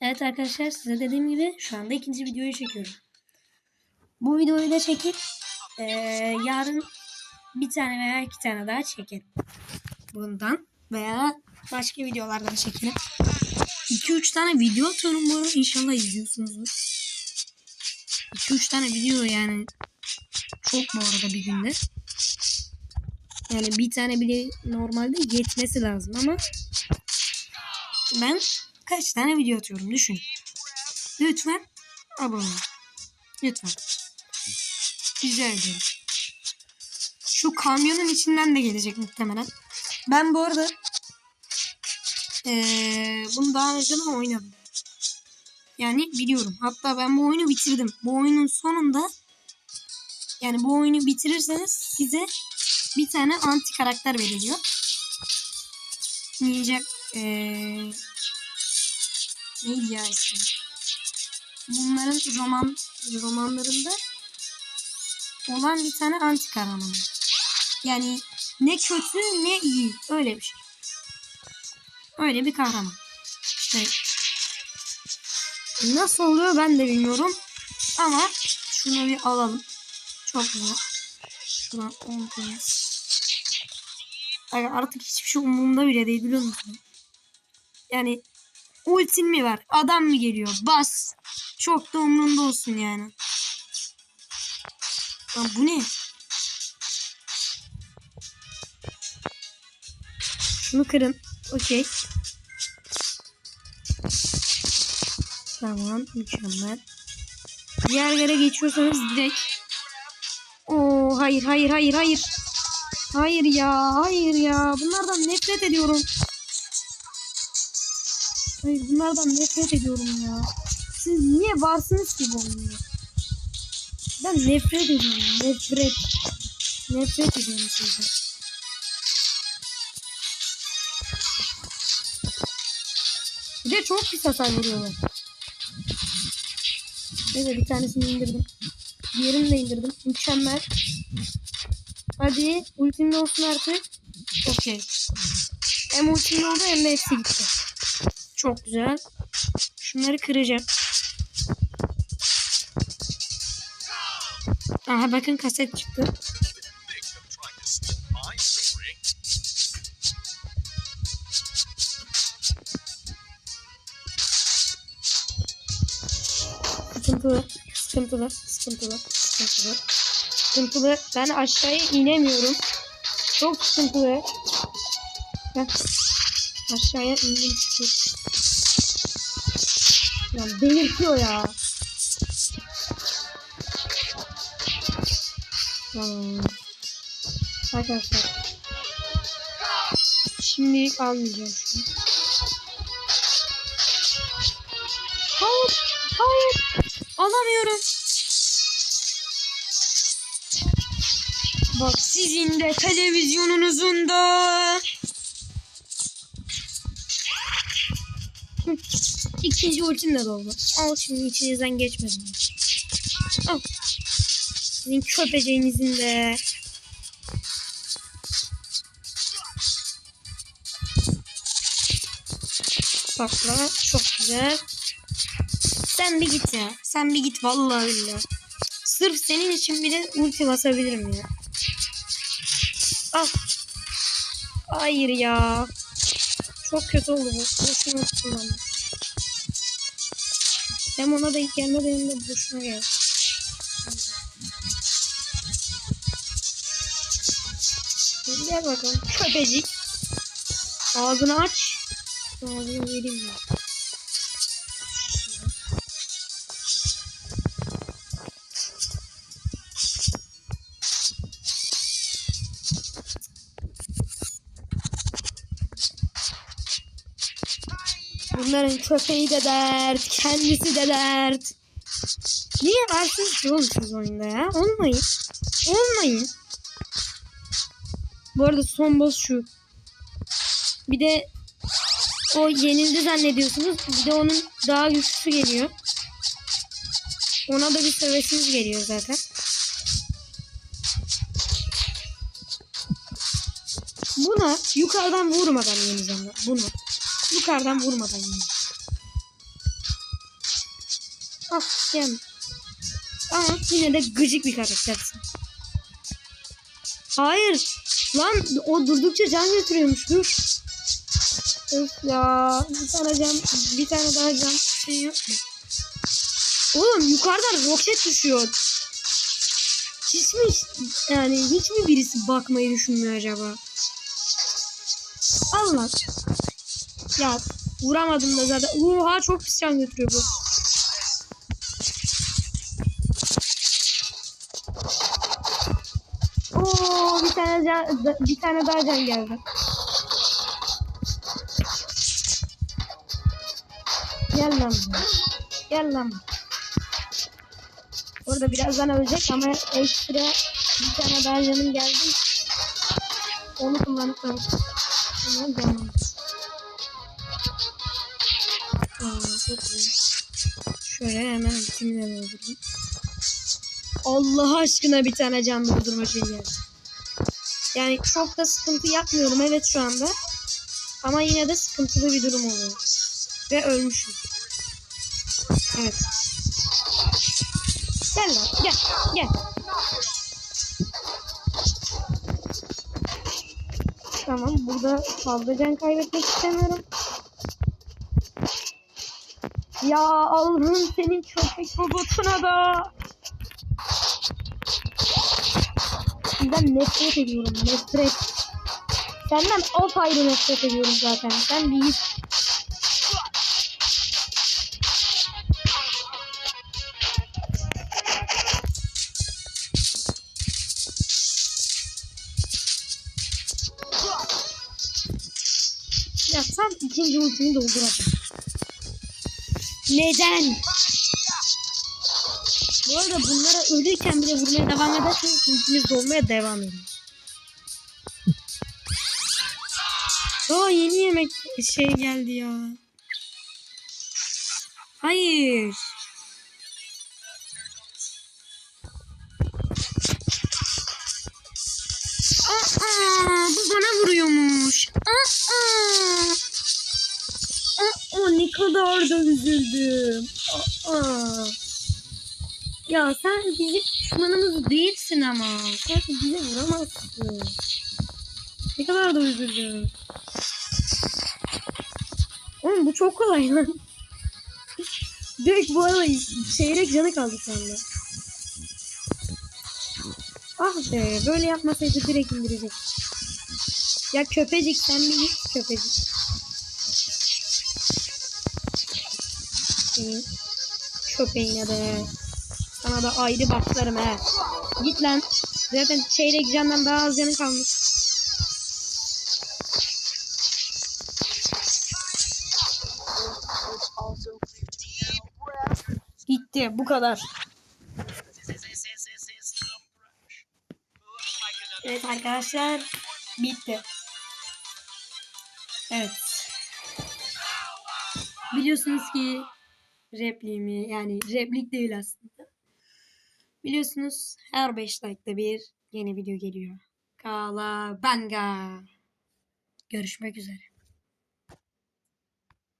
Evet arkadaşlar size dediğim gibi şu anda ikinci videoyu çekiyorum. Bu videoyu da çekip eee, yarın bir tane veya iki tane daha çekerim. Bundan veya başka videolardan çekerim. 2-3 tane video atıyorum bu arada inşallah izliyorsunuzdur. 2-3 tane video yani çok bu arada bir günde. Yani bir tane bile normalde yetmesi lazım ama ben kaç tane video atıyorum düşün. Lütfen abone olun. Lütfen. Rica ediyorum. Şu kamyonun içinden de gelecek muhtemelen. Ben bu arada eee, bunu daha önceden oynadım. Yani biliyorum. Hatta ben bu oyunu bitirdim. Bu oyunun sonunda yani bu oyunu bitirirseniz size bir tane anti karakter veriliyor. Ninja eee neydi ya ismi? Bunların roman romanlarında olan bir tane anti kahraman. Yani ne kötü ne iyi. Öyle bir şey. Öyle bir kahraman. İşte nasıl oluyor ben de bilmiyorum. Ama şunu bir alalım. Çok güzel. Şuradan 10 points. Ay, Artık hiçbir şey umurumda bile değil biliyor musun? Yani ultin mi var? Adam mı geliyor? Bas. Çok da umurumda olsun yani. Lan bu ne? Şunu kırın. Okey. Tamam. Mükemmel. Diğer yere geçiyorsanız direkt. Oo hayır hayır hayır hayır. Hayır ya hayır ya. Bunlardan nefret ediyorum. Bunlardan nefret ediyorum ya. Siz niye varsınız ki bu oyunda? Ben nefret ediyorum. Nefret. Nefret ediyorum sizden. Bir de çok pis hasar vuruyorlar. Neyse bir tanesini indirdim. Diğerini de indirdim. Mükemmel. Hadi ultimde olsun artık. Okey. Hem ultimde oldu hem de hepsi gitti. Çok güzel. Şunları kıracağım. Aha bakın kaset çıktı. Sıkıntılı, sıkıntılı, sıkıntılı, sıkıntılı. Sıkıntılı. Ben aşağıya inemiyorum. Çok sıkıntılı. Heh. Aşağıya indim çünkü. Ya delirtiyor ya. Tamam. Arkadaşlar. Şimdi almayacağım şunu. Hayır. Hayır. Alamıyorum. Bak sizin de televizyonunuzun da. İkinci ultim de doldu. Al şimdi içinizden geçmedim. Al. Sizin köpeceğinizin de. Bakla çok güzel. Sen bir git ya. Sen bir git vallahi billahi. Sırf senin için bile ulti basabilirim ya. Al. Hayır ya. Çok kötü oldu bu. Boşuna kullandım. Hem ona da ilk gelmedi hem de boşuna geldi. Gel bakalım. Köpecik. Ağzını aç. Ağzını vereyim ya. Bunların köpeği de dert, kendisi de dert. Niye varsınız oğlum siz oyunda ya? Olmayın. Olmayın. Bu arada son boss şu. Bir de o yenildi zannediyorsunuz. Bir de onun daha güçlüsü geliyor. Ona da bir sövesiniz geliyor zaten. Buna yukarıdan vurmadan yeneceğim. Bunu. Yukarıdan vurmadan. Ah gel. Ama yine de gıcık bir karaktersin. Hayır. Lan o durdukça can götürüyormuş. Dur. Öf ya. Bir tane can, bir tane daha can şey yok mu? Oğlum yukarıdan roket düşüyor. Hiç mi yani hiç mi birisi bakmayı düşünmüyor acaba? Allah. Ya vuramadım da zaten. Oha çok pis can götürüyor bu. Oo bir tane can, bir tane daha can geldi. Gel lan. Gel lan. Orada birazdan ölecek ama ekstra bir tane daha canım geldi. Onu kullanıp da Hemen devam. Çok iyi. Şöyle hemen de öldürdüm. Allah aşkına bir tane can doldurma şey geldi. Yani çok da sıkıntı yapmıyorum evet şu anda. Ama yine de sıkıntılı bir durum oluyor. Ve ölmüşüm. Evet. Gel lan gel gel. Tamam burada fazla can kaybetmek istemiyorum. Ya Allah'ım senin köpek robotuna da. Sizden nefret ediyorum nefret. Senden apayrı nefret ediyorum zaten. Sen bir Ya tam ikinci ultimi dolduracağım. Neden? Bu arada bunlara ölürken bile vurmaya devam ederseniz ultiniz dolmaya devam ediyor. Aa yeni yemek şey geldi ya. Hayır. Aa, bu bana vuruyormuş. Aa, kadar da üzüldüm. Aa. Ya sen bizim düşmanımız değilsin ama. Sen bize vuramazsın. Ne kadar da üzüldüm. Oğlum bu çok kolay lan. Direkt bu arada çeyrek canı kaldı sende. Ah be böyle yapmasaydı direkt indirecek. Ya köpecik sen bir git köpecik. Senin köpeğine de. Sana da ayrı baklarım he. Git lan. Zaten çeyrek candan daha az canın kalmış. Gitti bu kadar. Evet arkadaşlar bitti. Evet. Biliyorsunuz ki repliğimi yani replik değil aslında. Biliyorsunuz her 5 like'da bir yeni video geliyor. Kala banga. Görüşmek üzere.